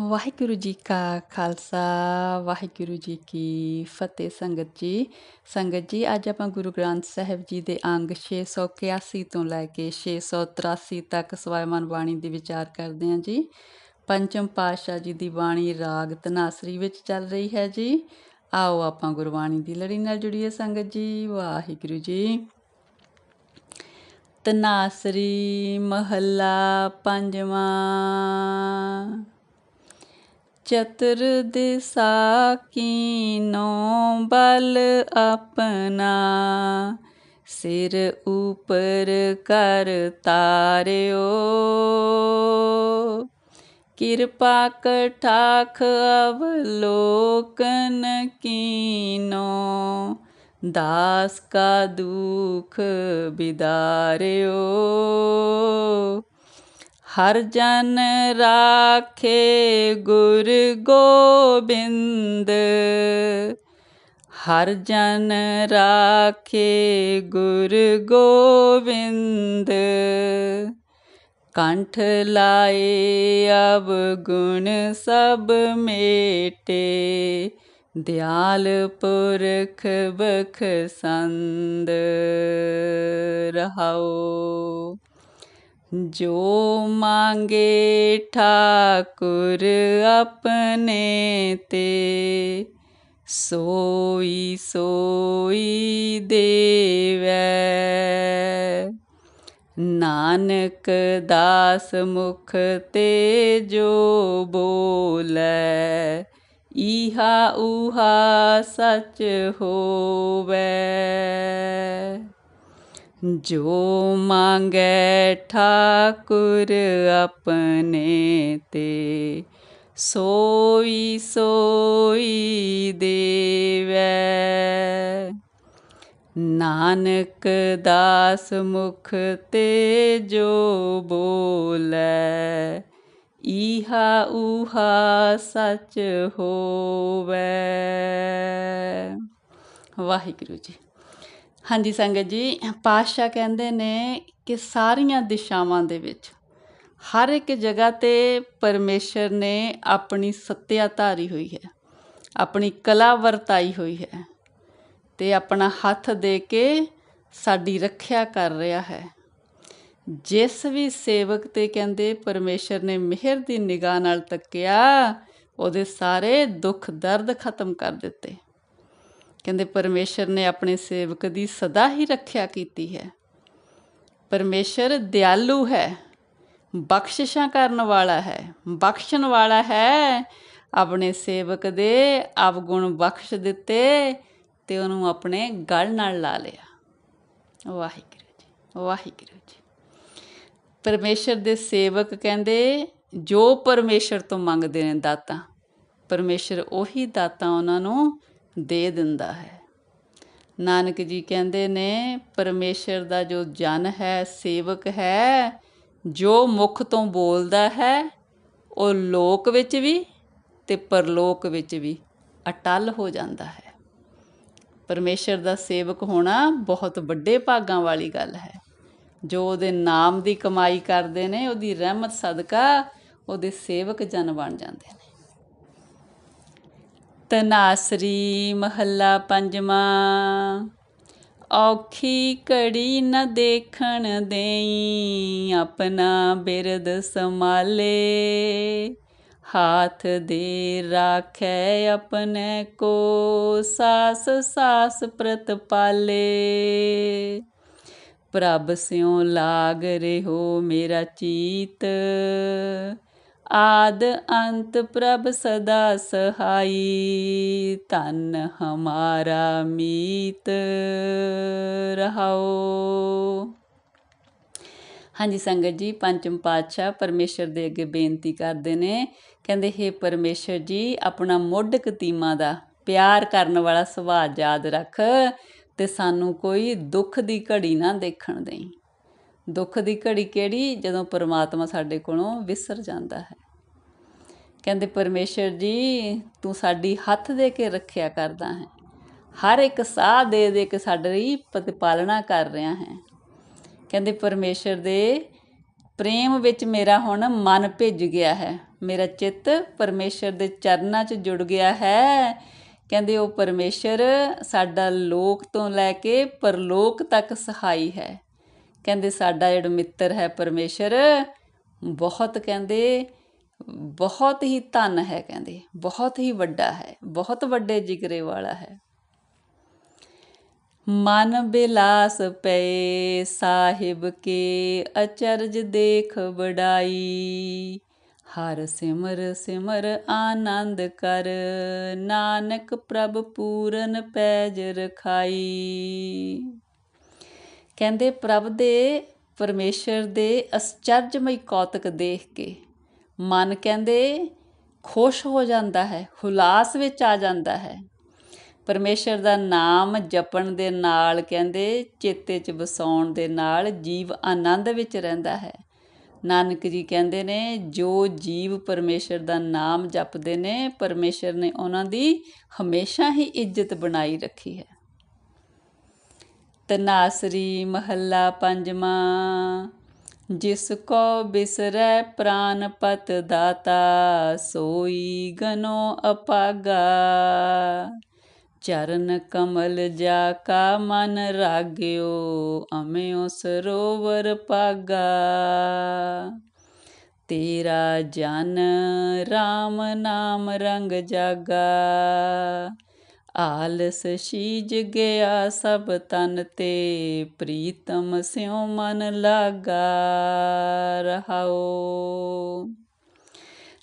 ਵਾਹਿਗੁਰੂ ਜੀ ਕਾ ਖਾਲਸਾ ਵਾਹਿਗੁਰੂ ਜੀ ਕੀ ਫਤਿਹ। ਸੰਗਤ ਜੀ ਸੰਗਤ ਜੀ, ਅੱਜ ਆਪਾਂ ਗੁਰੂ ਗ੍ਰੰਥ ਸਾਹਿਬ ਜੀ ਦੇ ਅੰਗ 681 ਤੋਂ ਲੈ ਕੇ 683 ਤੱਕ ਸਵਾਇਮਾਨ ਬਾਣੀ ਦੇ ਵਿਚਾਰ ਕਰਦੇ ਹਾਂ ਜੀ। ਪੰਚਮ ਪਾਤਸ਼ਾਹ ਜੀ ਦੀ ਬਾਣੀ ਰਾਗ ਤਨਾਸਰੀ ਵਿੱਚ ਚੱਲ ਰਹੀ ਹੈ ਜੀ। ਆਓ ਆਪਾਂ ਗੁਰਬਾਣੀ ਦੀ ਲੜੀ ਨਾਲ ਜੁੜੀਏ ਸੰਗਤ ਜੀ ਵਾਹਿਗੁਰੂ ਜੀ। ਤਨਾਸਰੀ ਮਹੱਲਾ ਪੰਜਵਾਂ। ਚਤੁਰ ਦਿਸਾ ਕੀਨੋ ਬਲ ਆਪਣਾ। ਸਿਰ ਉਪਰ ਕਰ ਤਾਰਿਓ। ਕਿਰਪਾ ਕਟਾਖ ਅਵਲੋਕਨ ਕੀਨੋ। ਦਾਸ ਕਾ ਦੁਖ ਬਿਦਾਰਿਓ। ਹਰ ਜਨ ਰਾਖੇ ਗੁਰ ਗੋਬਿੰਦ। ਹਰ ਜਨ ਰਾਖੇ ਗੁਰ ਗੋਬਿੰਦ। ਕੰਠ ਲਾਏ ਅਬ ਗੁਣ ਸਭ ਮੇਟੇ। ਦਿਆਲ ਪੁਰਖ ਬਖਸੰਦ ਰਹਾਓ। ਜੋ ਮੰਗੇ ਠਾਕੁਰ ਆਪਣੇ ਤੇ, ਸੋਈ ਸੋਈ ਦੇਵੈ। ਨਾਨਕ ਦਾਸ ਮੁਖ ਤੇ ਜੋ ਬੋਲੇ, ਇਹਾ ਉਹਾ ਸਚ ਹੋਵੇ। ਜੋ ਮੰਗੇ ਠਾਕੁਰ ਆਪਣੇ ਤੇ, ਸੋਈ ਸੋਈ ਦੇਵੈ। ਨਾਨਕ ਦਾਸ ਮੁਖ ਤੇ ਜੋ ਬੋਲੇ ਇਹਾ ਉਹਾ ਸਚ ਹੋਵੇ। ਵਾਹਿਗੁਰੂ ਜੀ। ਹਾਂਜੀ ਸੰਗਤ ਜੀ, ਪਾਤਸ਼ਾਹ ਕਹਿੰਦੇ ਨੇ ਕਿ ਸਾਰੀਆਂ ਦਿਸ਼ਾਵਾਂ ਦੇ ਵਿੱਚ ਹਰ ਇੱਕ ਜਗ੍ਹਾ ਤੇ ਪਰਮੇਸ਼ਰ ਨੇ ਆਪਣੀ ਸੱਤਿਆ ਧਾਰੀ ਹੋਈ ਹੈ, ਆਪਣੀ ਕਲਾ ਵਰਤਾਈ ਹੋਈ ਹੈ ਤੇ ਆਪਣਾ ਹੱਥ ਦੇ ਕੇ ਸਾਡੀ ਰੱਖਿਆ ਕਰ ਰਿਹਾ ਹੈ। ਜਿਸ ਵੀ ਸੇਵਕ ਤੇ ਕਹਿੰਦੇ ਪਰਮੇਸ਼ਰ ਨੇ ਮਿਹਰ ਦੀ ਨਿਗਾਹ ਨਾਲ ਤੱਕਿਆ, ਉਹਦੇ ਸਾਰੇ ਦੁੱਖ ਦਰਦ ਖਤਮ ਕਰ ਦਿੱਤੇ। ਕਹਿੰਦੇ ਪਰਮੇਸ਼ਰ ਨੇ ਆਪਣੇ ਸੇਵਕ ਦੀ ਸਦਾ ਹੀ ਰੱਖਿਆ ਕੀਤੀ ਹੈ। ਪਰਮੇਸ਼ਰ ਦਿਆਲੂ ਹੈ, ਬਖਸ਼ਿਸ਼ਾਂ ਕਰਨ ਵਾਲਾ ਹੈ, ਬਖਸ਼ਣ ਵਾਲਾ ਹੈ। ਆਪਣੇ ਸੇਵਕ ਦੇ ਅਵਗੁਣ ਬਖਸ਼ ਦਿੱਤੇ ਤੇ ਉਹਨੂੰ ਆਪਣੇ ਗਲ ਨਾਲ ਲਾ ਲਿਆ। ਵਾਹਿਗੁਰੂ ਜੀ ਵਾਹਿਗੁਰੂ ਜੀ। ਪਰਮੇਸ਼ਰ ਦੇ ਸੇਵਕ ਕਹਿੰਦੇ, ਜੋ ਪਰਮੇਸ਼ਰ ਤੋਂ ਮੰਗਦੇ ਨੇ ਦਾਤਾ, ਪਰਮੇਸ਼ਰ ਉਹੀ ਦਾਤਾ ਉਹਨਾਂ ਨੂੰ ਦੇ ਦਿੰਦਾ ਹੈ। ਨਾਨਕ ਜੀ ਕਹਿੰਦੇ ਨੇ, ਪਰਮੇਸ਼ਰ ਦਾ ਜੋ ਜਨ ਹੈ, ਸੇਵਕ ਹੈ, ਜੋ ਮੁਖ ਤੋਂ ਬੋਲਦਾ ਹੈ, ਉਹ ਲੋਕ ਵਿੱਚ ਵੀ ਤੇ ਪਰਲੋਕ ਵਿੱਚ ਵੀ ਅਟਲ ਹੋ ਜਾਂਦਾ ਹੈ। ਪਰਮੇਸ਼ਰ ਦਾ ਸੇਵਕ ਹੋਣਾ ਬਹੁਤ ਵੱਡੇ ਭਾਗਾਂ ਵਾਲੀ ਗੱਲ ਹੈ। ਜੋ ਉਹਦੇ ਨਾਮ ਦੀ ਕਮਾਈ ਕਰਦੇ ਨੇ, ਉਹਦੀ ਰਹਿਮਤ, ਸਦਕਾ ਉਹਦੇ ਸੇਵਕ ਜਨ ਬਣ ਜਾਂਦੇ ਨੇ। ਤਨਾਸਰੀ ਮਹੱਲਾ ਪੰਜਵਾਂ। ਔਖੀ ਘੜੀ ਨ ਦੇਖਣ ਦੇਈ, ਆਪਣਾ ਬਿਰਦ ਸੰਭਾਲੇ। ਹਾਥ ਦੇ ਰਾਖੈ ਆਪਣੇ ਕੋ, ਸਾਸ ਸਾਸ ਪ੍ਰਤਪਾਲੇ ਪ੍ਰਭ ਸਿਉ ਲਾਗ ਰਹਿਓ ਮੇਰਾ ਚੀਤ ਆਦ ਅੰਤ ਪ੍ਰਭ ਸਦਾ ਸਹਾਈ ਤਨ ਹਮਾਰਾ ਮੀਤ ਰਹਾਓ। ਹਾਂਜੀ ਸੰਗਤ ਜੀ, ਪੰਚਮ ਪਾਤਸ਼ਾਹ ਪਰਮੇਸ਼ਰ ਦੇ ਅੱਗੇ ਬੇਨਤੀ ਕਰਦੇ ਨੇ, ਕਹਿੰਦੇ, ਹੈ ਪਰਮੇਸ਼ਰ ਜੀ, ਆਪਣਾ ਮੁੱਢ ਕਤੀਮਾ ਦਾ ਪਿਆਰ ਕਰਨ ਵਾਲਾ ਸੁਭਾਅ ਯਾਦ ਰੱਖ ਤੇ ਸਾਨੂੰ ਕੋਈ ਦੁੱਖ ਦੀ ਘੜੀ ਨਾ ਦੇਖਣ ਦੇਈ। ਦੁੱਖ ਦੀ ਘੜੀ ਕਿਹੜੀ? ਜਦੋਂ ਪਰਮਾਤਮਾ ਸਾਡੇ ਕੋਲੋਂ ਵਿਸਰ ਜਾਂਦਾ ਹੈ। ਕਹਿੰਦੇ ਪਰਮੇਸ਼ਰ ਜੀ, ਤੂੰ ਸਾਡੀ ਹੱਥ ਦੇ ਕੇ ਰੱਖਿਆ ਕਰਦਾ ਹੈ। ਹਰ ਇੱਕ ਸਾਹ ਦੇ ਦੇ ਕੇ ਸਾਡੀ ਪ੍ਰਤੀਪਾਲਣਾ ਕਰ ਰਿਹਾ ਹੈ। ਕਹਿੰਦੇ ਪਰਮੇਸ਼ਰ ਦੇ, ਪ੍ਰੇਮ ਵਿੱਚ ਮੇਰਾ ਹੁਣ ਮਨ ਭਿੱਜ ਗਿਆ ਹੈ। ਮੇਰਾ ਚਿੱਤ ਪਰਮੇਸ਼ਰ ਦੇ ਚਰਨਾਂ 'ਚ ਜੁੜ ਗਿਆ ਹੈ। ਕਹਿੰਦੇ ਉਹ ਪਰਮੇਸ਼ਰ ਸਾਡਾ ਲੋਕ ਤੋਂ ਲੈ ਕੇ ਪਰਲੋਕ ਤੱਕ ਸਹਾਈ ਹੈ। ਕਹਿੰਦੇ ਸਾਡਾ ਜਿਹੜਾ ਮਿੱਤਰ ਹੈ ਪਰਮੇਸ਼ਰ, ਬਹੁਤ ਕਹਿੰਦੇ ਬਹੁਤ ਹੀ ਧਨ ਹੈ ਕਹਿੰਦੇ, ਬਹੁਤ ਹੀ ਵੱਡਾ ਹੈ, ਬਹੁਤ ਵੱਡੇ ਜਿਗਰੇ ਵਾਲਾ ਹੈ। ਮਨ ਬਿਲਾਸ ਪਏ ਸਾਹਿਬ ਕੇ, ਅਚਰਜ ਦੇਖ ਬੜਾਈ ਹਰ ਸਿਮਰ ਸਿਮਰ ਆਨੰਦ ਕਰ, ਨਾਨਕ ਪ੍ਰਭ ਪੂਰਨ ਪੈਜ ਰਖਾਈ। ਕਹਿੰਦੇ ਪ੍ਰਭ ਦੇ, ਪਰਮੇਸ਼ਰ ਦੇ ਅਚਰਜਮਈ ਕੌਤਕ ਦੇਖ ਕੇ ਮਨ ਕਹਿੰਦੇ ਖੁਸ਼ ਹੋ ਜਾਂਦਾ ਹੈ, ਹੁਲਾਸ ਵਿੱਚ ਆ ਜਾਂਦਾ ਹੈ। ਪਰਮੇਸ਼ਰ ਦਾ ਨਾਮ ਜਪਣ ਦੇ ਨਾਲ ਕਹਿੰਦੇ, ਚੇਤੇ 'ਚ ਵਸਾਉਣ ਦੇ ਨਾਲ ਜੀਵ ਆਨੰਦ ਵਿੱਚ ਰਹਿੰਦਾ ਹੈ। ਨਾਨਕ ਜੀ ਕਹਿੰਦੇ ਨੇ, ਜੋ ਜੀਵ ਪਰਮੇਸ਼ਰ ਦਾ ਨਾਮ ਜਪਦੇ ਨੇ, ਪਰਮੇਸ਼ਰ ਨੇ ਉਹਨਾਂ ਦੀ ਹਮੇਸ਼ਾ ਹੀ ਇੱਜ਼ਤ ਬਣਾਈ ਰੱਖੀ ਹੈ। ਤਨਾਸਰੀ ਮਹੱਲਾ ਪੰਜਵਾਂ। ਜਿਸ ਕੋ ਬਿਸਰੈ ਪ੍ਰਾਨਪਤ ਦਾਤਾ, ਸੋਈ ਗਨੋ ਅਪਾਗਾ। ਚਰਨ ਕਮਲ ਜਾ ਕਾ ਮਨ ਰਾਗਿਓ ਅਮਿਓ ਸਰੋਵਰ ਪਾਗਾ। ਤੇਰਾ ਜਨ RAM ਨਾਮ ਰੰਗ ਜਾਗਾ ਆਲਸ ਸ਼ੀਜ ਗਿਆ ਸਭ ਤਨ ਤੇ, ਪ੍ਰੀਤਮ ਸਿਉ ਮਨ ਲਾਗਾ ਰਹਾਓ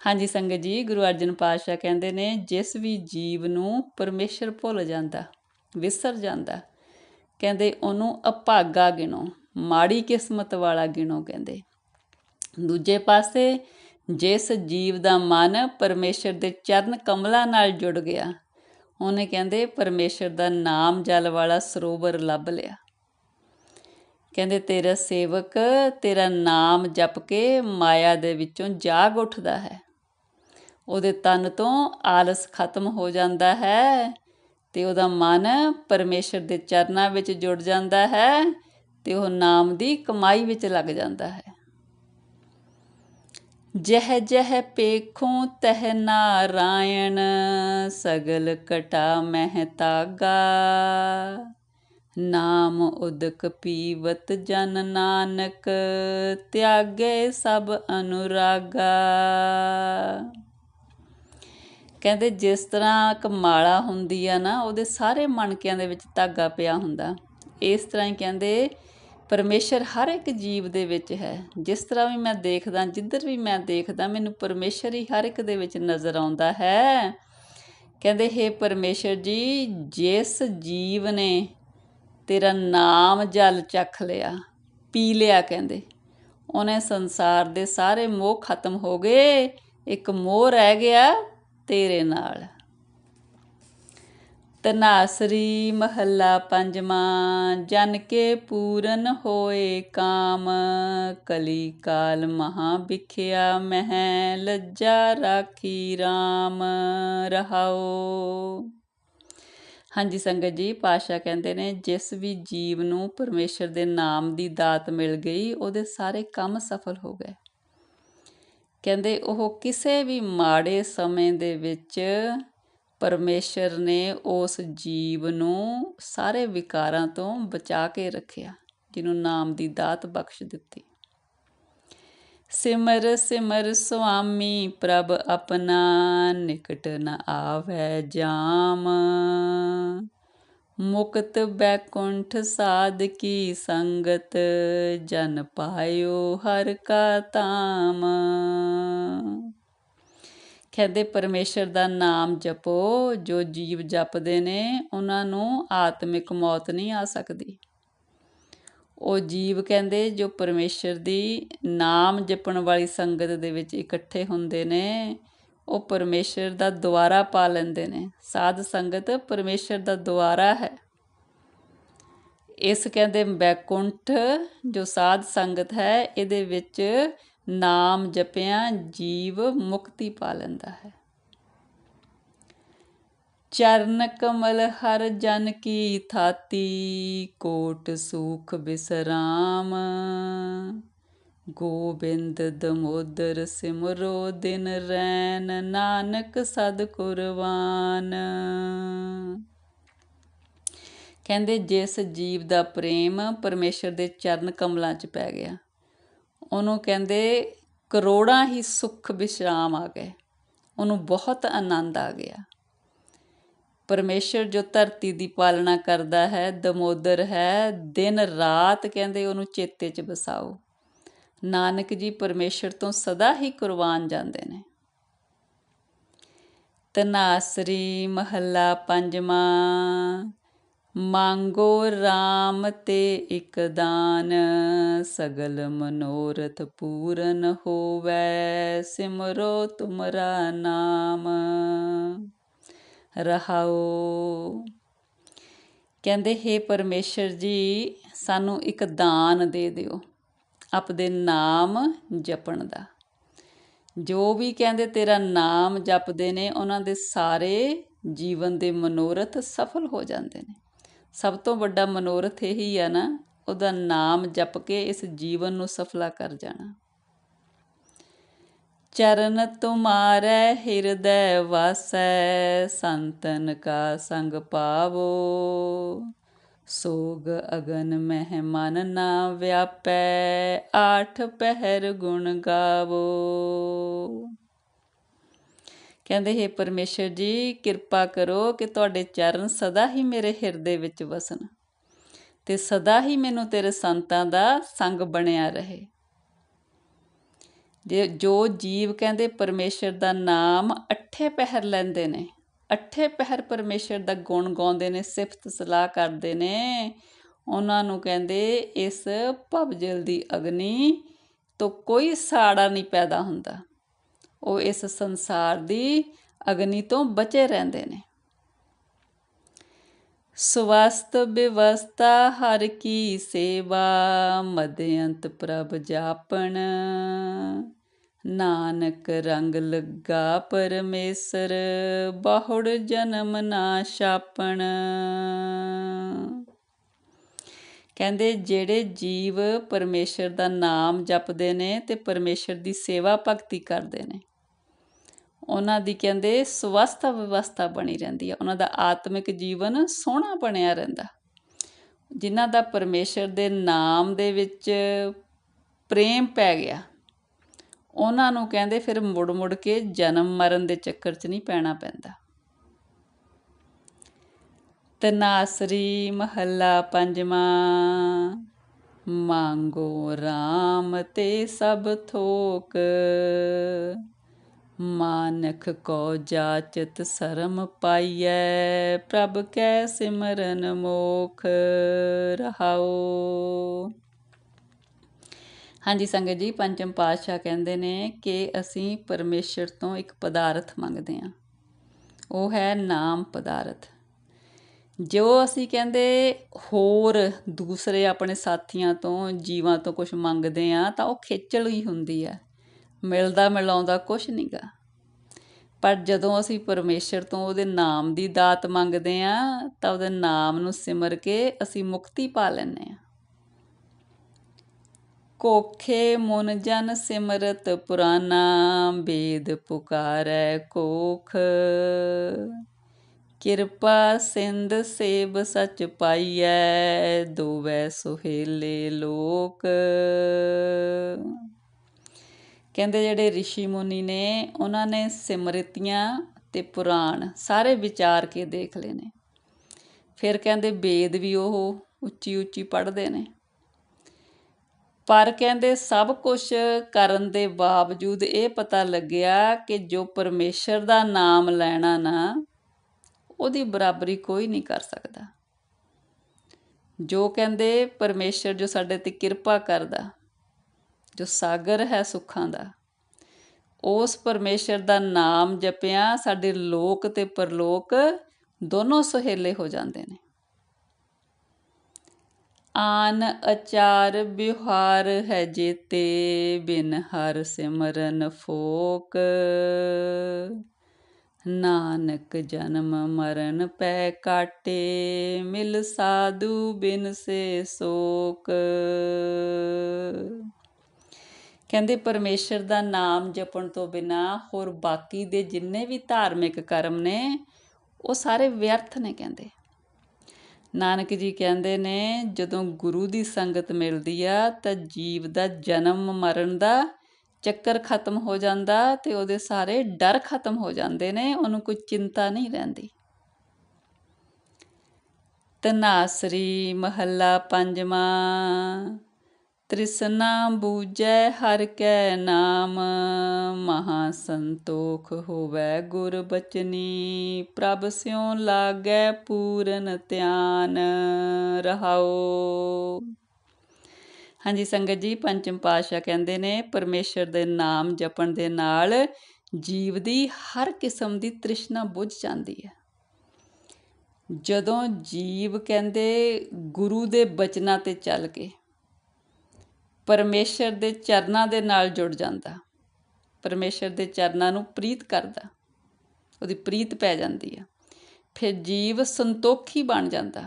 ਹਾਂਜੀ ਸੰਗਤ ਜੀ, ਗੁਰੂ ਅਰਜਨ ਪਾਤਸ਼ਾਹ ਕਹਿੰਦੇ ਨੇ, ਜਿਸ ਵੀ ਜੀਵ ਨੂੰ ਪਰਮੇਸ਼ਰ ਭੁੱਲ ਜਾਂਦਾ, ਵਿਸਰ ਜਾਂਦਾ, ਕਹਿੰਦੇ ਉਹਨੂੰ ਅਭਾਗਾ ਗਿਣੋ, ਮਾੜੀ ਕਿਸਮਤ ਵਾਲਾ ਗਿਣੋ ਕਹਿੰਦੇ। ਦੂਜੇ ਪਾਸੇ, ਜਿਸ ਜੀਵ ਦਾ ਮਨ ਪਰਮੇਸ਼ਰ ਦੇ ਚਰਨ ਕਮਲਾਂ ਨਾਲ ਜੁੜ ਗਿਆ ਉਹਨੇ ਕਹਿੰਦੇ, ਪਰਮੇਸ਼ਰ ਦਾ ਨਾਮ ਜਲ ਵਾਲਾ ਸਰੋਵਰ ਲੱਭ ਲਿਆ। ਕਹਿੰਦੇ, ਤੇਰਾ ਸੇਵਕ ਤੇਰਾ ਨਾਮ ਜਪ ਕੇ ਮਾਇਆ ਦੇ ਵਿੱਚੋਂ ਜਾਗ ਉੱਠਦਾ ਹੈ। ਉਹਦੇ ਤਨ ਤੋਂ ਆਲਸ ਖਤਮ ਹੋ ਜਾਂਦਾ ਹੈ ਤੇ ਉਹਦਾ ਮਨ ਪਰਮੇਸ਼ਰ ਦੇ ਚਰਨਾਂ ਵਿੱਚ ਜੁੜ ਜਾਂਦਾ ਹੈ ਤੇ ਉਹ ਨਾਮ ਦੀ ਕਮਾਈ ਵਿੱਚ ਲੱਗ ਜਾਂਦਾ ਹੈ। ਜਹ ਜਹ ਪੇਖੋਂ ਤਹ ਨਾਰਾਇਣ, ਸਗਲ ਕਟਾ ਮਹਿਤਾਗਾ ਨਾਮ ਉਦਕ ਪੀਵਤ ਜਨ ਨਾਨਕ, ਤਿਆਗੇ ਸਭ ਅਨੁਰਾਗਾ। ਕਹਿੰਦੇ ਜਿਸ ਤਰ੍ਹਾਂ ਕਮਾਲਾ ਹੁੰਦੀ ਆ ਨਾ, ਉਹਦੇ ਸਾਰੇ ਮਣਕਿਆਂ ਦੇ ਵਿੱਚ ਧਾਗਾ ਪਿਆ ਹੁੰਦਾ। ਇਸ ਤਰ੍ਹਾਂ ਹੀ ਕਹਿੰਦੇ ਪਰਮੇਸ਼ਰ ਹਰ ਇੱਕ ਜੀਵ ਦੇ ਵਿੱਚ ਹੈ। ਜਿਸ ਤਰ੍ਹਾਂ ਵੀ ਮੈਂ ਦੇਖਦਾ, ਜਿੱਧਰ ਵੀ ਮੈਂ ਦੇਖਦਾ, ਮੈਨੂੰ ਪਰਮੇਸ਼ਰ ਹੀ ਹਰ ਇੱਕ ਦੇ ਵਿੱਚ ਨਜ਼ਰ ਆਉਂਦਾ ਹੈ। ਕਹਿੰਦੇ, ਹੈ ਪਰਮੇਸ਼ਰ ਜੀ, ਜਿਸ ਜੀਵ ਨੇ ਤੇਰਾ ਨਾਮ ਜਲ ਚੱਖ ਲਿਆ, ਪੀ ਲਿਆ, ਕਹਿੰਦੇ, ਉਹਨੇ ਸੰਸਾਰ ਦੇ ਸਾਰੇ ਮੋਹ ਖਤਮ ਹੋ ਗਏ, ਇੱਕ ਮੋਹ ਰਹਿ ਗਿਆ ਤੇਰੇ ਨਾਲ। ਤਨਾਸਰੀ ਮਹੱਲਾ ਪੰਜਵਾਂ, ਜਨ ਕੇ ਪੂਰਨ ਹੋਏ ਕਾਮ। ਕਲੀ ਕਾਲ ਮਹਾ ਵਿਖਿਆ ਮਹਿ ਲੱਜਾ ਰਾਖੀ RAM ਰਹਾਓ ਹਾਂਜੀ ਸੰਗਤ ਜੀ ਪਾਸ਼ਾ ਕਹਿੰਦੇ ਨੇ, ਜਿਸ ਵੀ ਜੀਵ ਨੂੰ ਪਰਮੇਸ਼ਰ ਦੇ ਨਾਮ ਦੀ ਦਾਤ ਮਿਲ ਗਈ, ਉਹਦੇ ਸਾਰੇ ਕੰਮ ਸਫਲ ਹੋ ਗਏ। ਕਹਿੰਦੇ ਉਹ ਕਿਸੇ ਵੀ ਮਾੜੇ ਸਮੇਂ ਦੇ ਵਿੱਚ ਪਰਮੇਸ਼ਰ ਨੇ ਉਸ ਜੀਵ ਨੂੰ ਸਾਰੇ ਵਿਕਾਰਾਂ ਤੋਂ ਬਚਾ ਕੇ ਰੱਖਿਆ, ਜਿਹਨੂੰ ਨਾਮ ਦੀ ਦਾਤ ਬਖਸ਼ ਦਿੱਤੀ। ਸਿਮਰ ਸਿਮਰ ਸੁਆਮੀ, ਪ੍ਰਭ ਆਪਣਾ ਨਿਕਟ ਨ ਆਵੇ ਜਾਮ। ਮੁਕਤ ਬੈਕੁੰਠ ਸਾਧ ਕੀ ਸੰਗਤ, ਜਨ ਪਾਇਓ ਹਰ ਕਾ ਤਾਮ। ਕਹਿੰਦੇ ਪਰਮੇਸ਼ਰ ਦਾ ਨਾਮ ਜਪੋ, ਜੋ ਜੀਵ ਜਪਦੇ ਨੇ, ਉਹਨਾਂ ਨੂੰ ਆਤਮਿਕ ਮੌਤ ਨਹੀਂ ਆ ਸਕਦੀ। ਉਹ ਜੀਵ ਕਹਿੰਦੇ, ਜੋ ਪਰਮੇਸ਼ਰ ਦੀ ਨਾਮ ਜਪਣ ਵਾਲੀ ਸੰਗਤ ਦੇ ਵਿੱਚ ਇਕੱਠੇ ਹੁੰਦੇ ਨੇ, ਉਹ ਪਰਮੇਸ਼ਰ ਦਾ ਦੁਆਰਾ ਪਾ ਲੈਂਦੇ ਨੇ। ਸਾਧ ਸੰਗਤ ਪਰਮੇਸ਼ਰ ਦਾ ਦੁਆਰਾ ਹੈ। ਇਸ ਕਹਿੰਦੇ ਬੈਕੁੰਠ ਜੋ ਸਾਧ ਸੰਗਤ ਹੈ, ਇਹਦੇ ਵਿੱਚ ਨਾਮ ਜਪਿਆ ਜੀਵ ਮੁਕਤੀ ਪਾ ਲੈਂਦਾ ਹੈ। ਚਰਨ ਕਮਲ ਹਰ ਜਨ ਕੀ ਥਾਤੀ, ਕੋਟ ਸੂਖ ਬਿਸਰਾਮ। ਗੋਬਿੰਦ ਦਮੋਦਰ ਸਿਮਰੋ ਦਿਨ ਰੈਨ ਨਾਨਕ ਸਦ ਕੁਰਬਾਨ। ਕਹਿੰਦੇ ਜਿਸ ਜੀਵ ਦਾ ਪ੍ਰੇਮ ਪਰਮੇਸ਼ਰ ਦੇ ਚਰਨ ਕਮਲਾਂ 'ਚ ਪੈ ਗਿਆ। ਉਹਨੂੰ ਕਹਿੰਦੇ ਕਰੋੜਾਂ ਹੀ ਸੁੱਖ ਵਿਸ਼ਰਾਮ ਆ ਗਏ। ਉਹਨੂੰ ਬਹੁਤ ਆਨੰਦ ਆ ਗਿਆ। ਪਰਮੇਸ਼ਰ ਜੋ ਧਰਤੀ ਦੀ ਪਾਲਣਾ ਕਰਦਾ ਹੈ, ਦਮੋਦਰ ਹੈ, ਦਿਨ ਰਾਤ ਕਹਿੰਦੇ ਉਹਨੂੰ ਚੇਤੇ 'ਚ ਬਸਾਓ ਨਾਨਕ ਜੀ ਪਰਮੇਸ਼ਰ ਤੋਂ ਸਦਾ ਹੀ ਕੁਰਬਾਨ ਜਾਂਦੇ ਨੇ। ਤਨਾਸਰੀ ਮਹੱਲਾ ਪੰਜਵਾਂ। ਮੰਗੋ RAM ਤੇ ਇਕ ਦਾਨ, ਸਗਲ ਮਨੋਰਥ ਪੂਰਨ ਹੋਵੇ, ਸਿਮਰੋ ਤੁਮਰਾ ਨਾਮ। ਰਹਾਓ। ਕਹਿੰਦੇ हे ਪਰਮੇਸ਼ਰ ਜੀ, ਸਾਨੂੰ ਇੱਕ ਦਾਨ ਦੇ ਦਿਓ। ਆਪਦੇ ਨਾਮ ਜਪਣ ਦਾ। ਜੋ ਵੀ ਕਹਿੰਦੇ, ਤੇਰਾ ਨਾਮ ਜਪਦੇ ਨੇ, ਉਹਨਾਂ ਦੇ ਸਾਰੇ ਜੀਵਨ ਦੇ ਮਨੋਰਥ ਸਫਲ ਹੋ ਜਾਂਦੇ ਨੇ। ਸਭ ਤੋਂ ਵੱਡਾ ਮਨੋਰਥ ਇਹੀ ਆ ਨਾ, ਉਹਦਾ ਨਾਮ ਜਪ ਕੇ ਇਸ ਜੀਵਨ ਨੂੰ ਸਫਲਾ ਕਰ ਜਾਣਾ। ਚਰਨ ਤੁਮਾਰੇ ਹਿਰਦੈ ਵਾਸੈ, ਸੰਤਨ ਕਾ ਸੰਗ ਪਾਵੋ। ਸੋਗ ਅਗਨ ਮਹਿ ਮਨ ਨਾ ਵਿਆਪੈ, ਆਠ ਪਹਿਰ ਗੁਣ ਗਾਵੋ। ਕਹਿੰਦੇ, ਹੈ ਪਰਮੇਸ਼ਰ ਜੀ, ਕਿਰਪਾ ਕਰੋ ਕਿ ਤੁਹਾਡੇ ਚਰਨ ਸਦਾ ਹੀ ਮੇਰੇ ਹਿਰਦੇ ਵਿੱਚ ਵਸਣ ਤੇ ਸਦਾ ਹੀ ਮੈਨੂੰ ਤੇਰੇ ਸੰਤਾਂ ਦਾ ਸੰਗ ਬਣਿਆ ਰਹੇ। ਜੇ ਜੋ ਜੀਵ ਕਹਿੰਦੇ, ਪਰਮੇਸ਼ਰ ਦਾ ਨਾਮ ਅੱਠੇ ਪਹਿਰ ਲੈਂਦੇ ਨੇ, ਅੱਠੇ ਪਹਿਰ ਪਰਮੇਸ਼ਰ ਦਾ ਗੁਣ ਗਾਉਂਦੇ ਨੇ, ਸਿਫਤ ਸਲਾਹ ਕਰਦੇ ਨੇ, ਉਹਨਾਂ ਨੂੰ ਕਹਿੰਦੇ, ਇਸ ਭਵਜਲ ਦੀ ਅਗਨੀ ਤੋਂ ਕੋਈ ਸਾੜਾ ਨਹੀਂ ਪੈਦਾ ਹੁੰਦਾ। ਉਹ ਇਸ ਸੰਸਾਰ ਦੀ ਅਗਨੀ ਤੋਂ ਬਚੇ ਰਹਿੰਦੇ ਨੇ। ਸਵਸਤ ਬਿਵਸਤਾ ਹਰ ਕੀ ਸੇਵਾ ਮਦਯੰਤ ਪ੍ਰਭ ਜਾਪਣ। ਨਾਨਕ ਰੰਗ ਲੱਗਾ ਪਰਮੇਸ਼ਰ, ਬਹੁੜ ਜਨਮ ਨਾ ਛਾਪਣ। ਕਹਿੰਦੇ ਜਿਹੜੇ ਜੀਵ ਪਰਮੇਸ਼ਰ ਦਾ ਨਾਮ ਜਪਦੇ ਨੇ ਤੇ ਪਰਮੇਸ਼ਰ ਦੀ ਸੇਵਾ ਭਗਤੀ ਕਰਦੇ ਨੇ। ਉਹਨਾਂ ਦੀ ਕਹਿੰਦੇ ਸਵਸਥ ਵਿਵਸਥਾ ਬਣੀ ਰਹਿੰਦੀ ਹੈ ਉਹਨਾਂ ਦਾ ਆਤਮਿਕ ਜੀਵਨ ਸੋਹਣਾ ਬਣਿਆ ਰਹਿੰਦਾ। ਜਿਨ੍ਹਾਂ ਦਾ ਪਰਮੇਸ਼ਰ ਦੇ ਨਾਮ ਦੇ ਵਿੱਚ ਪ੍ਰੇਮ ਪੈ ਗਿਆ, ਉਹਨਾਂ ਨੂੰ ਕਹਿੰਦੇ ਫਿਰ ਮੁੜ ਮੁੜ ਕੇ ਜਨਮ ਮਰਨ ਦੇ ਚੱਕਰ 'ਚ ਨਹੀਂ ਪੈਣਾ ਪੈਂਦਾ। ਤਨਾਸਰੀ ਮਹੱਲਾ ਪੰਜਵਾਂ, ਮੰਗੋ RAM ਤੇ ਸਭ ਥੋਕ। ਮਾਨਖ ਕੋ ਜਾਚਤ ਸ਼ਰਮ ਪਾਈਐ, ਪ੍ਰਭ ਕੈ ਸਿਮਰਨ ਮੋਖ ਰਹਾਓ ਹਾਂਜੀ ਸੰਗਤ ਜੀ, ਪੰਚਮ ਪਾਤਸ਼ਾਹ ਕਹਿੰਦੇ ਨੇ ਕਿ ਅਸੀਂ ਪਰਮੇਸ਼ਰ ਤੋਂ ਇੱਕ ਪਦਾਰਥ ਮੰਗਦੇ ਹਾਂ। ਉਹ ਹੈ ਨਾਮ ਪਦਾਰਥ। ਜੋ ਅਸੀਂ ਕਹਿੰਦੇ ਹੋਰ ਦੂਸਰੇ ਆਪਣੇ ਸਾਥੀਆਂ ਤੋਂ, ਜੀਵਾਂ ਤੋਂ ਕੁਝ ਮੰਗਦੇ ਆ ਤਾਂ ਉਹ ਖੇਚਲ ਹੀ ਹੁੰਦੀ ਹੈ। ਮਿਲਦਾ ਮਿਲਾਉਂਦਾ ਕੁਝ ਨਹੀਂਗਾ ਪਰ ਜਦੋਂ ਅਸੀਂ ਪਰਮੇਸ਼ਰ ਤੋਂ ਉਹਦੇ ਨਾਮ ਦੀ ਦਾਤ ਮੰਗਦੇ ਆ, ਤਾਂ ਉਹਦੇ ਨਾਮ ਨੂੰ ਸਿਮਰ ਕੇ ਅਸੀਂ ਮੁਕਤੀ ਪਾ ਲੈਂਦੇ ਆ। ਕੋਖੇ ਮਨ ਜਨ ਸਿਮਰਤ ਪੁਰਾਨਾ, ਬੇਦ ਪੁਕਾਰੈ ਕੋਖ। ਕਿਰਪਾ ਸਿੰਧ ਸੇਬ ਸਚ ਪਾਈਐ, ਦੋਵੈ ਸੁਹੇਲੇ ਲੋਕ। ਕਹਿੰਦੇ ਜਿਹੜੇ ਰਿਸ਼ੀ ਮੁਨੀ ਨੇ, ਉਹਨਾਂ ਨੇ ਸਿਮਰਤੀਆਂ ਤੇ ਪੁਰਾਣ ਸਾਰੇ ਵਿਚਾਰ ਕੇ ਦੇਖ ਲਏ ਨੇ। ਫਿਰ ਕਹਿੰਦੇ ਵੇਦ ਵੀ ਉਹ ਉੱਚੀ ਉੱਚੀ ਪੜ੍ਹਦੇ ਨੇ। ਪਰ ਕਹਿੰਦੇ ਸਭ ਕੁਝ ਕਰਨ ਦੇ ਬਾਵਜੂਦ ਇਹ ਪਤਾ ਲੱਗਿਆ ਕਿ ਜੋ ਪਰਮੇਸ਼ਰ ਦਾ ਨਾਮ ਲੈਣਾ ਨਾ, ਉਹਦੀ ਬਰਾਬਰੀ ਕੋਈ ਨਹੀਂ ਕਰ ਸਕਦਾ। ਜੋ ਕਹਿੰਦੇ ਪਰਮੇਸ਼ਰ ਜੋ ਸਾਡੇ ਤੇ ਕਿਰਪਾ ਕਰਦਾ ਜੋ ਸਾਗਰ ਹੈ ਸੁੱਖਾਂ ਦਾ, ਉਸ ਪਰਮੇਸ਼ਰ ਦਾ ਨਾਮ ਜਪਿਆ, ਸਾਡੇ ਲੋਕ ਤੇ ਪਰਲੋਕ ਦੋਨੋਂ ਸੁਹੇਲੇ ਹੋ ਜਾਂਦੇ ਨੇ। ਆਨ ਅਚਾਰ ਵਿਹਾਰ ਹੈ ਜੀਤੇ, ਬਿਨ ਹਰ ਸਿਮਰਨ ਫੋਕ। ਨਾਨਕ ਜਨਮ ਮਰਨ ਪੈ ਕਾਟੇ, ਮਿਲ ਸਾਧੂ ਬਿਨ ਸੇ ਸੋਕ। ਕਹਿੰਦੇ ਪਰਮੇਸ਼ਰ ਦਾ ਨਾਮ ਜਪਣ ਤੋਂ ਬਿਨਾ ਹੋਰ ਬਾਕੀ ਦੇ ਜਿੰਨੇ ਵੀ ਧਾਰਮਿਕ ਕਰਮ ਨੇ, ਉਹ ਸਾਰੇ ਵਿਅਰਥ ਨੇ ਕਹਿੰਦੇ। ਨਾਨਕ ਜੀ ਕਹਿੰਦੇ ਨੇ, ਜਦੋਂ ਗੁਰੂ ਦੀ ਸੰਗਤ ਮਿਲਦੀ ਆ, ਤਾਂ ਜੀਵ ਦਾ ਜਨਮ ਮਰਨ ਦਾ ਚੱਕਰ ਖਤਮ ਹੋ ਜਾਂਦਾ ਤੇ ਉਹਦੇ ਸਾਰੇ ਡਰ ਖਤਮ ਹੋ ਜਾਂਦੇ ਨੇ, ਉਹਨੂੰ ਕੋਈ ਚਿੰਤਾ ਨਹੀਂ ਰਹਿੰਦੀ। ਤਨਾਸਰੀ ਮਹੱਲਾ ਪੰਜਵਾਂ। ਤ੍ਰਿਸ਼ਨਾ ਬੂਝੈ ਹਰ ਕੈ ਨਾਮ, ਮਹਾ ਸੰਤੋਖ ਹੋਵੈ ਗੁਰ ਬਚਨੀ। ਪ੍ਰਭ ਸਿਉ ਲਾਗੈ ਪੂਰਨ ਧਿਆਨ ਰਹਾਓ ਹਾਂਜੀ, ਸੰਗਤ ਜੀ, ਪੰਚਮ ਪਾਤਸ਼ਾਹ ਕਹਿੰਦੇ ਨੇ, ਪਰਮੇਸ਼ਰ ਦੇ ਨਾਮ ਜਪਣ ਦੇ ਨਾਲ ਜੀਵ ਦੀ ਹਰ ਕਿਸਮ ਦੀ ਤ੍ਰਿਸ਼ਨਾ ਬੁੱਝ ਜਾਂਦੀ ਹੈ। ਜਦੋਂ ਜੀਵ ਕਹਿੰਦੇ ਗੁਰੂ ਦੇ ਬਚਨਾਂ ਤੇ ਚੱਲ ਕੇ ਪਰਮੇਸ਼ਰ ਦੇ ਚਰਨਾਂ ਦੇ ਨਾਲ ਜੁੜ ਜਾਂਦਾ। ਪਰਮੇਸ਼ਰ ਦੇ ਚਰਨਾਂ ਨੂੰ ਪ੍ਰੀਤ ਕਰਦਾ। ਉਹਦੀ ਪ੍ਰੀਤ ਪੈ ਜਾਂਦੀ ਆ। ਫਿਰ ਜੀਵ ਸੰਤੋਖੀ ਬਣ ਜਾਂਦਾ।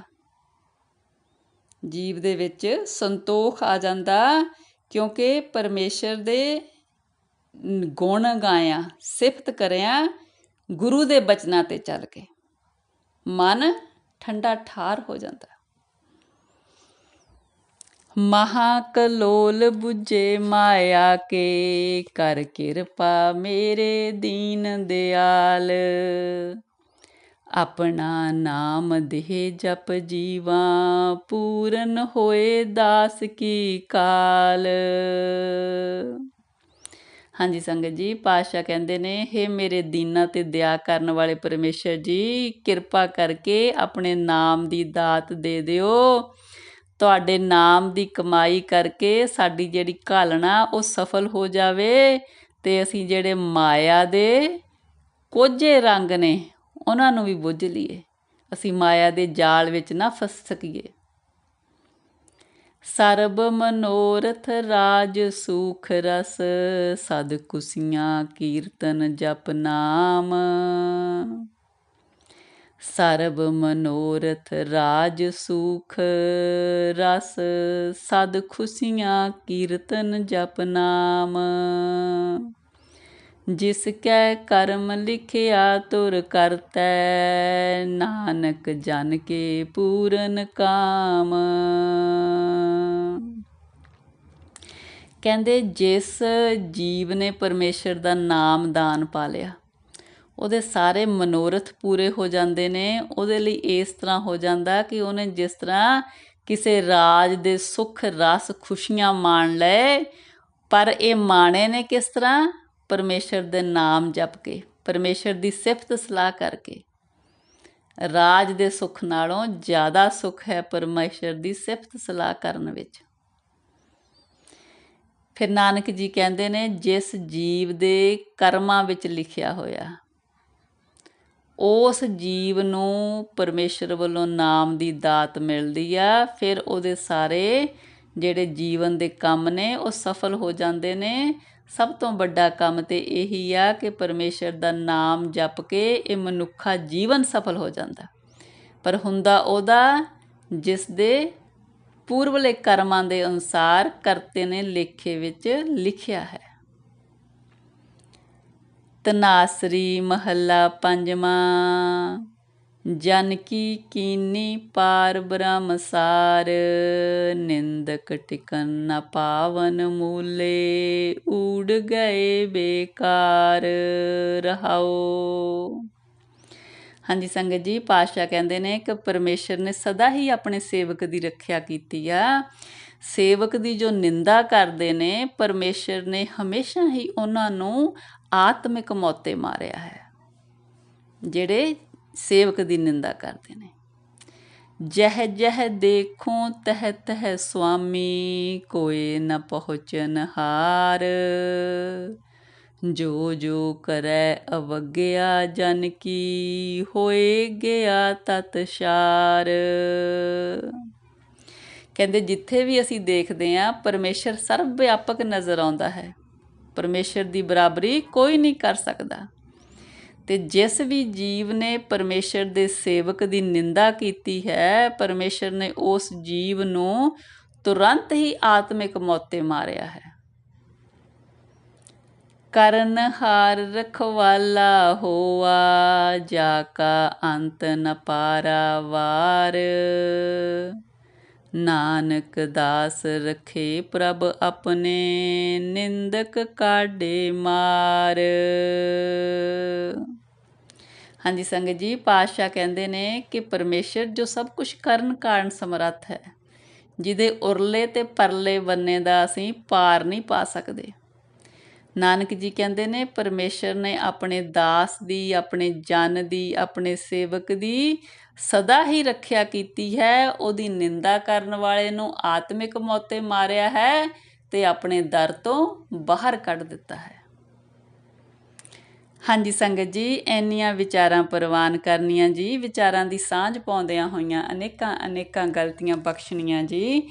ਜੀਵ ਦੇ ਵਿੱਚ ਸੰਤੋਖ ਆ ਜਾਂਦਾ ਕਿਉਂਕਿ ਪਰਮੇਸ਼ਰ ਦੇ ਗੁਣ ਗਾਇਆ, ਸਿਫਤ ਕਰਿਆ ਗੁਰੂ ਦੇ ਬਚਨਾਂ ਤੇ ਚੱਲ ਕੇ। ਮਨ ਠੰਡਾ ਠਾਰ ਹੋ ਜਾਂਦਾ। ਮਹਾ ਕਲੋਲ 부ਜੇ ਮਾਇਆ ਕੇ, ਕਰ ਕਿਰਪਾ ਮੇਰੇ ਦੀਨ ਦਿਆਲ। ਆਪਣਾ ਨਾਮ ਦੇਹ ਜਪ ਜੀਵਾ, ਪੂਰਨ ਹੋਏ ਦਾਸ ਕੀ ਕਾਲ। ਹਾਂਜੀ ਸੰਗਤ ਜੀ ਪਾਸ਼ਾ ਕਹਿੰਦੇ ਨੇ हे ਮੇਰੇ ਦੀਨਾ ਤੇ ਦਇਆ ਕਰਨ ਵਾਲੇ ਪਰਮੇਸ਼ਰ ਜੀ, ਕਿਰਪਾ ਕਰਕੇ ਆਪਣੇ ਨਾਮ ਦੀ ਦਾਤ ਦੇ ਦਿਓ। ਤੁਹਾਡੇ ਨਾਮ ਦੀ ਕਮਾਈ ਕਰਕੇ ਸਾਡੀ ਜਿਹੜੀ ਘਾਲਣਾ, ਉਹ ਸਫਲ ਹੋ ਜਾਵੇ ਤੇ ਅਸੀਂ ਜਿਹੜੇ ਮਾਇਆ ਦੇ ਕੋਝੇ ਰੰਗ ਨੇ, ਉਹਨਾਂ ਨੂੰ ਵੀ ਬੁੱਝ ਲਈਏ। ਅਸੀਂ ਮਾਇਆ ਦੇ ਜਾਲ ਵਿੱਚ ਨਾ ਫਸ ਸਕੀਏ। ਸਰਬ ਮਨੋਰਥ, ਰਾਜ ਸੁਖ, ਰਸ, ਸਦ ਕੁਸੀਆਂ ਕੀਰਤਨ, ਜਪ, ਨਾਮ। ਸਰਬ ਮਨੋਰਥ ਰਾਜ ਸੁਖ ਰਸ, ਸਦ ਖੁਸ਼ੀਆਂ ਕੀਰਤਨ ਜਪ ਨਾਮ। ਜਿਸ ਕੈ ਕਰਮ ਲਿਖਿਆ ਤੁਰ ਕਰਤੈ, ਨਾਨਕ ਜਨ ਕੇ ਪੂਰਨ ਕਾਮ। ਕਹਿੰਦੇ ਜਿਸ ਜੀਵ ਨੇ ਪਰਮੇਸ਼ਰ ਦਾ ਨਾਮ ਦਾਨ ਪਾ ਲਿਆ ਉਹਦੇ ਸਾਰੇ ਮਨੋਰਥ ਪੂਰੇ ਹੋ ਜਾਂਦੇ ਨੇ, ਉਹਦੇ ਲਈ ਇਸ ਤਰ੍ਹਾਂ ਹੋ ਜਾਂਦਾ ਕਿ ਉਹਨੇ ਜਿਸ ਤਰ੍ਹਾਂ ਕਿਸੇ ਰਾਜ ਦੇ ਸੁਖ, ਰਸ, ਖੁਸ਼ੀਆਂ ਮਾਣ ਲਏ, ਪਰ ਇਹ ਮਾਣੇ ਨੇ ਕਿਸ ਤਰ੍ਹਾਂ? ਪਰਮੇਸ਼ਰ ਦੇ ਨਾਮ ਜਪ ਕੇ, ਪਰਮੇਸ਼ਰ ਦੀ ਸਿਫਤ ਸਲਾਹ ਕਰਕੇ। ਰਾਜ ਦੇ ਸੁੱਖ ਨਾਲੋਂ ਜ਼ਿਆਦਾ ਸੁੱਖ ਹੈ ਪਰਮੇਸ਼ਰ ਦੀ ਸਿਫਤ ਸਲਾਹ ਕਰਨ ਵਿੱਚ। ਫਿਰ ਨਾਨਕ ਜੀ ਕਹਿੰਦੇ ਨੇ, ਜਿਸ ਜੀਵ ਦੇ ਕਰਮਾਂ ਵਿੱਚ ਲਿਖਿਆ ਹੋਇਆ ਉਸ ਜੀਵ ਨੂੰ ਪਰਮੇਸ਼ਰ ਵੱਲੋਂ ਨਾਮ ਦੀ ਦਾਤ ਮਿਲਦੀ ਆ। ਫਿਰ ਉਹਦੇ ਸਾਰੇ ਜਿਹੜੇ ਜੀਵਨ ਦੇ ਕੰਮ ਨੇ, ਉਹ ਸਫਲ ਹੋ ਜਾਂਦੇ ਨੇ। ਸਭ ਤੋਂ ਵੱਡਾ ਕੰਮ ਤੇ ਇਹੀ ਆ ਕਿ ਪਰਮੇਸ਼ਰ ਦਾ ਨਾਮ ਜਪ ਕੇ ਇਹ ਮਨੁੱਖਾ ਜੀਵਨ ਸਫਲ ਹੋ ਜਾਂਦਾ। ਪਰ ਹੁੰਦਾ ਉਹਦਾ ਜਿਸ ਦੇ ਪੂਰਵਲੇ ਕਰਮਾਂ ਦੇ ਅਨੁਸਾਰ ਕਰਤੇ ਨੇ ਲੇਖੇ ਵਿੱਚ ਲਿਖਿਆ ਹੈ। ਤਨਾਸਰੀ ਮਹੱਲਾ ਪੰਜਵਾਂ। ਜਨ ਕੀ ਕੀਨੀ ਪਾਰ ਬ੍ਰਹਮ ਸਾਰ, ਨਿੰਦਕ ਟਿਕਨ ਨ ਪਾਵਨ ਮੂਲੇ, ਊੜ ਗਏ ਬੇਕਾਰ ਰਹਾਓ ਹਾਂਜੀ ਸੰਗਤ ਜੀ ਪਾਸ਼ਾ ਕਹਿੰਦੇ ਨੇ ਕਿ ਪਰਮੇਸ਼ਰ ਨੇ ਸਦਾ ਹੀ ਆਪਣੇ ਸੇਵਕ ਦੀ ਰੱਖਿਆ ਕੀਤੀ ਆ। ਸੇਵਕ ਦੀ ਜੋ ਨਿੰਦਾ ਕਰਦੇ ਨੇ, ਪਰਮੇਸ਼ਰ ਨੇ ਹਮੇਸ਼ਾ ਹੀ ਉਹਨਾਂ ਨੂੰ ਆਤਮਿਕ ਮੌਤੇ ਮਾਰਿਆ ਹੈ, ਜਿਹੜੇ ਸੇਵਕ ਦੀ ਨਿੰਦਾ ਕਰਦੇ ਨੇ। ਜਹ ਜਹ ਦੇਖੋ ਤਹ ਤਹ ਸੁਆਮੀ, ਕੋਈ ਨ ਪਹੁੰਚਨ ਹਾਰ। ਜੋ ਜੋ ਕਰੈ ਅਵਗਿਆ, ਜਨ ਕੀ ਹੋਏ ਗਿਆ ਤਤਸ਼ਾਰ ਕਹਿੰਦੇ, ਜਿੱਥੇ ਵੀ ਅਸੀਂ ਦੇਖਦੇ ਆਂ, ਪਰਮੇਸ਼ਰ ਸਰਵ ਵਿਆਪਕ ਨਜ਼ਰ ਆਉਂਦਾ ਹੈ। ਪਰਮੇਸ਼ਰ ਦੀ ਬਰਾਬਰੀ ਕੋਈ ਨਹੀਂ ਕਰ ਸਕਦਾ। ਤੇ ਜਿਸ ਵੀ ਜੀਵ ਨੇ ਪਰਮੇਸ਼ਰ ਦੇ ਸੇਵਕ ਦੀ ਨਿੰਦਾ ਕੀਤੀ ਹੈ, ਪਰਮੇਸ਼ਰ ਨੇ ਉਸ ਜੀਵ ਨੂੰ ਤੁਰੰਤ ਹੀ ਆਤਮਿਕ ਮੌਤੇ ਮਾਰਿਆ ਹੈ। ਕਰਨ ਹਾਰ ਰਖਵਾਲਾ ਹੋਆ, ਜਾ ਕਾ ਅੰਤ ਨ ਪਾਰਾਵਾਰ ਨਾਨਕ ਦਾਸ ਰਖੇ ਪ੍ਰਭ ਆਪਣੇ, ਨਿੰਦਕ ਕਾਢੇ ਮਾਰ। ਹਾਂਜੀ ਸੰਗਤ ਜੀ, ਪਾਤਸ਼ਾਹ ਕਹਿੰਦੇ ਨੇ ਕਿ ਪਰਮੇਸ਼ਰ ਜੋ ਸਭ ਕੁਝ ਕਰਨ ਕਾਰਨ ਸਮਰੱਥ ਹੈ, ਜਿਹਦੇ ਉਰਲੇ ਤੇ ਪਰਲੇ ਬੰਨੇ ਦਾ ਅਸੀਂ ਪਾਰ ਨਹੀਂ ਪਾ ਸਕਦੇ। ਨਾਨਕ ਜੀ ਕਹਿੰਦੇ ਨੇ, ਪਰਮੇਸ਼ਰ ਨੇ ਆਪਣੇ ਦਾਸ ਦੀ, ਆਪਣੇ ਜਨ ਦੀ, ਆਪਣੇ ਸੇਵਕ ਦੀ ਸਦਾ ਹੀ ਰੱਖਿਆ ਕੀਤੀ ਹੈ, ਉਹਦੀ ਨਿੰਦਾ ਕਰਨ ਵਾਲੇ ਨੂੰ ਆਤਮਿਕ ਮੌਤੇ ਮਾਰਿਆ ਹੈ ਤੇ ਆਪਣੇ ਦਰ ਤੋਂ ਬਾਹਰ ਕੱਢ ਦਿੱਤਾ ਹੈ। ਹਾਂਜੀ ਸੰਗਤ ਜੀ, ਇੰਨੀਆਂ ਵਿਚਾਰਾਂ ਪ੍ਰਵਾਨ ਕਰਨੀਆਂ ਜੀ, ਵਿਚਾਰਾਂ ਦੀ ਸਾਂਝ ਪਾਉਂਦਿਆਂ ਹੋਈਆਂ ਅਨੇਕਾਂ ਅਨੇਕਾਂ ਗਲਤੀਆਂ ਬਖਸ਼ਣੀਆਂ ਜੀ।